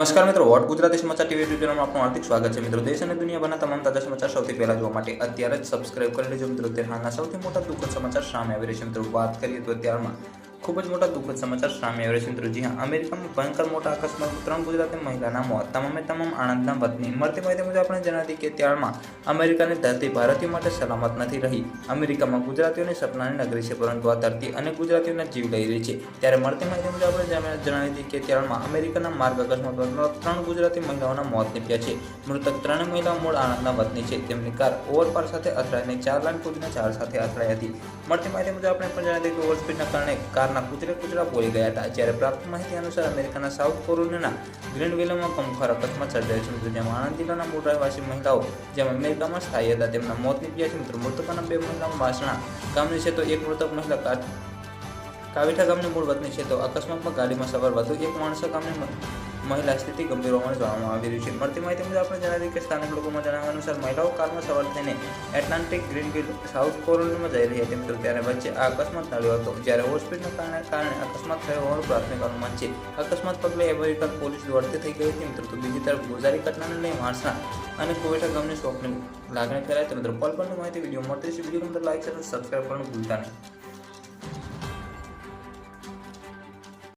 નમસ્કાર મિત્રો, વોટ ગુજરાતી સમાચાર ટીવી ચેનલમાં આપનું હાર્દિક સ્વાગત છે. મિત્રો, દેશ અને દુનિયાભરના તમામ તાજા સમાચાર સૌથી પહેલા જોવા માટે અત્યારે જ સબસ્ક્રાઇબ કરી લેજો. મિત્રો તે હાલના સૌથી મોટા દુઃખદ સમાચાર સામે આવી રહ્યા છે. મિત્રો, વાત કરીએ તો અત્યારમાં ખૂબ જ મોટા દુઃખદ સમાચાર સામે આવ્યો છે મિત્રો. જી અમેરિકામાં ભયંકર મોટા અકસ્માતમાં ત્રણ ગુજરાતી મહિલાના મોત. તમામે તમામ આણંદના વતની મળતી માહિતી મુજબ આપણે જણાવી કે ત્યારમાં અમેરિકાની ધરતી ભારતીયો માટે સલામત નથી રહી. અમેરિકામાં ગુજરાતીઓની સપનાની નગરી છે, પરંતુ આ ધરતી અને ગુજરાતીઓના જીવ લઈ રહી છે. ત્યારે મળતી માહિતી મુજબ આપણે જણાવી હતી કે ત્યારમાં અમેરિકાના માર્ગ અકસ્માતમાં ત્રણ ગુજરાતી મહિલાઓના મોત નીપ્યા છે. મૃતક ત્રણેય મહિલાઓ મૂળ આણંદના વતની છે. તેમની કાર ઓવરપાર સાથે અથડાઈને ચાર લાઈન કૂદીને ચાર સાથે અથડાઈ હતી. મળતી માહિતી મુજબ આપણે પણ જણાવી હતી કે ઓવરસ્પીડના કારણે કારના કૂતરે કૂતરા બોલી ગયા હતા. જ્યારે પ્રાપ્ત માહિતી અનુસાર અમેરિકાના સાઉથ કોરોનાના ગ્રીનવિલમાં પંખર અકસ્માત સર્જાયો છે. મિત્રો જેમાં આણંદ જિલ્લાના મૂળ રહેવાસી મહિલાઓ, જેમ અમેરિકામાં સ્થાયી હતા. તેમના મોત નીપજ્યા છે મિત્રો મૃતકોના બે મહિલાઓ વાસણા ગામની છે. તો એક મૃતક મહિલા કાવીઠા ગામની મૂળ વતની છે તો અકસ્માતમાં ગાડીમાં સવાર વધુ એક માણસો ગામની મહિલા સ્થિતિ ગંભીર હોવાનું જાણવામાં આવી રહ્યું છે. મળતી માહિતી મુજબ આપણે જણાવી કે સ્થાનિક લોકોમાં જણાવ્યા અનુસાર મહિલાઓ કારમાં સવાર થઈને એટલાન્ટિક ગ્રીનવિલ સાઉથ કોરોનામાં જઈ રહી હતી. મિત્રો ત્યારે વચ્ચે આ અકસ્માત નડ્યો હતો. જ્યારે હોસ્પિટલના કારણે કારણે અકસ્માત થયો હોવાનું પ્રાથમિક અનુમાન છે. અકસ્માત પગલે અમેરિકન પોલીસ દોડતી થઈ ગઈ હતી. મિત્રો તો બીજી તરફ ગોઝારી ઘટનાને લઈ માણસના અને કોવેટા ગામની શોખની લાગણી ફેલાય. તો મિત્રો, કોલ પરની માહિતી વીડિયો મળતી છે. વીડિયો નંબર લાઈક અને સબસ્ક્રાઈબ કરવાનું ભૂલતા નહીં.